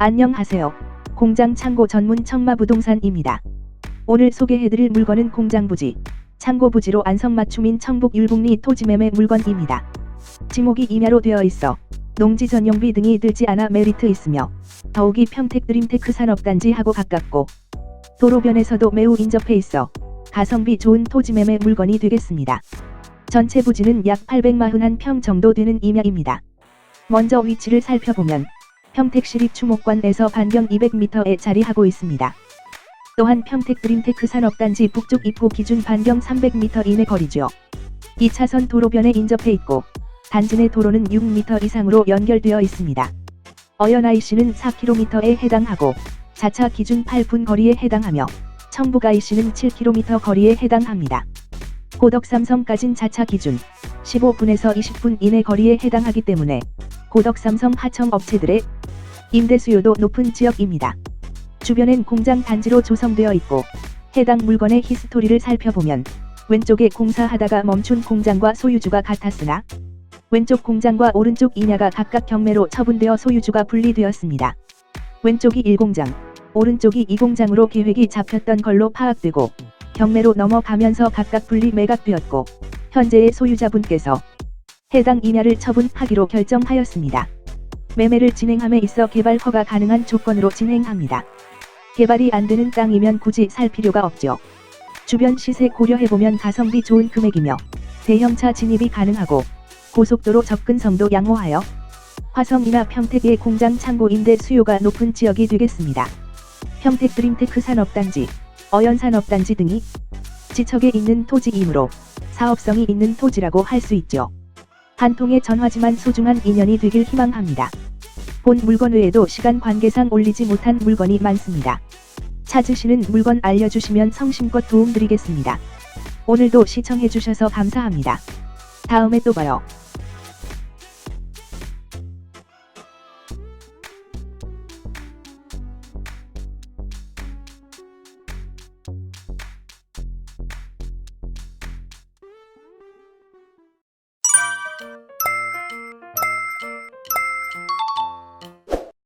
안녕하세요. 공장 창고 전문 청마 부동산입니다. 오늘 소개해드릴 물건은 공장 부지, 창고 부지로 안성맞춤인 청북 율곡리 토지 매매 물건입니다. 지목이 임야로 되어 있어 농지 전용비 등이 들지 않아 메리트 있으며 더욱이 평택 드림테크 산업단지하고 가깝고 도로변에서도 매우 인접해 있어 가성비 좋은 토지 매매 물건이 되겠습니다. 전체 부지는 약 841평 정도 되는 임야입니다. 먼저 위치를 살펴보면 평택시립 추목관에서 반경 200m에 자리하고 있습니다. 또한 평택 드림테크 산업단지 북쪽 입구 기준 반경 300m 이내 거리죠. 2차선 도로변에 인접해 있고 단지 내 도로는 6m 이상으로 연결되어 있습니다. 어연 IC는 4km에 해당하고 자차 기준 8분 거리에 해당하며 청북 IC는 7km 거리에 해당합니다. 고덕 삼성까진 자차 기준 15분에서 20분 이내 거리에 해당하기 때문에 고덕 삼성 하청 업체들의 임대 수요도 높은 지역입니다. 주변엔 공장 단지로 조성되어 있고 해당 물건의 히스토리를 살펴보면 왼쪽에 공사하다가 멈춘 공장과 소유주가 같았으나 왼쪽 공장과 오른쪽 이냐가 각각 경매로 처분되어 소유주가 분리되었습니다. 왼쪽이 1공장, 오른쪽이 2공장으로 계획이 잡혔던 걸로 파악되고 경매로 넘어가면서 각각 분리 매각되었고 현재의 소유자분께서 해당 이냐를 처분하기로 결정하였습니다. 매매를 진행함에 있어 개발 허가 가능한 조건으로 진행합니다. 개발이 안 되는 땅이면 굳이 살 필요가 없죠. 주변 시세 고려해보면 가성비 좋은 금액이며 대형차 진입이 가능하고 고속도로 접근성도 양호하여 화성이나 평택의 공장 창고 임대 수요가 높은 지역이 되겠습니다. 평택 드림테크 산업단지, 어연 산업단지 등이 지척에 있는 토지이므로 사업성이 있는 토지라고 할 수 있죠. 한 통의 전화지만 소중한 인연이 되길 희망합니다. 본 물건 외에도 시간 관계상 올리지 못한 물건이 많습니다. 찾으시는 물건 알려주시면 성심껏 도움드리겠습니다. 오늘도 시청해주셔서 감사합니다. 다음에 또 봐요. you